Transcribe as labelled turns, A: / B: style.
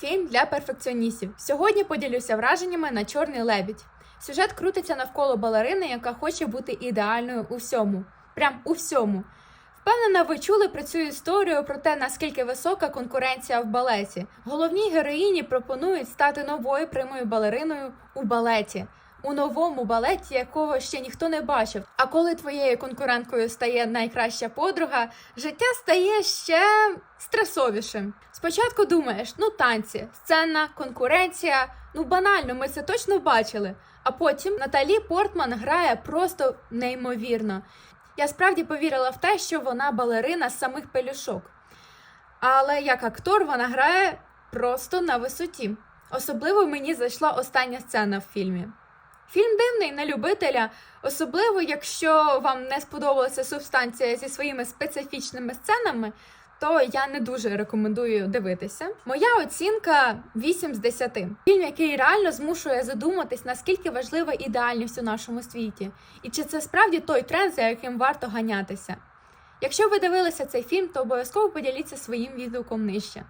A: Фільм для перфекціоністів. Сьогодні поділюся враженнями на чорний лебідь. Сюжет крутиться навколо балерини, яка хоче бути ідеальною у всьому. Прям у всьому. Впевнена, ви чули про цю історію про те, наскільки висока конкуренція в балеті. Головній героїні пропонують стати новою прямою балериною у балеті. У новому балеті, якого ще ніхто не бачив. А коли твоєю конкуренткою стає найкраща подруга, життя стає ще стресовішим. Спочатку думаєш, ну танці, сцена, конкуренція, ну банально, ми це точно бачили. А потім Наталі Портман грає просто неймовірно. Я справді повірила в те, що вона балерина з самих пелюшок. Але як актор вона грає просто на висоті. Особливо мені зайшла остання сцена в фільмі. Фільм дивний на любителя, особливо якщо вам не сподобалася субстанція зі своїми специфічними сценами, то я не дуже рекомендую дивитися. Моя оцінка 8 з 10. Фільм, який реально змушує задуматись, наскільки важлива ідеальність у нашому світі, і чи це справді той тренд, за яким варто ганятися. Якщо ви дивилися цей фільм, то обов'язково поділіться своїм відгуком нижче.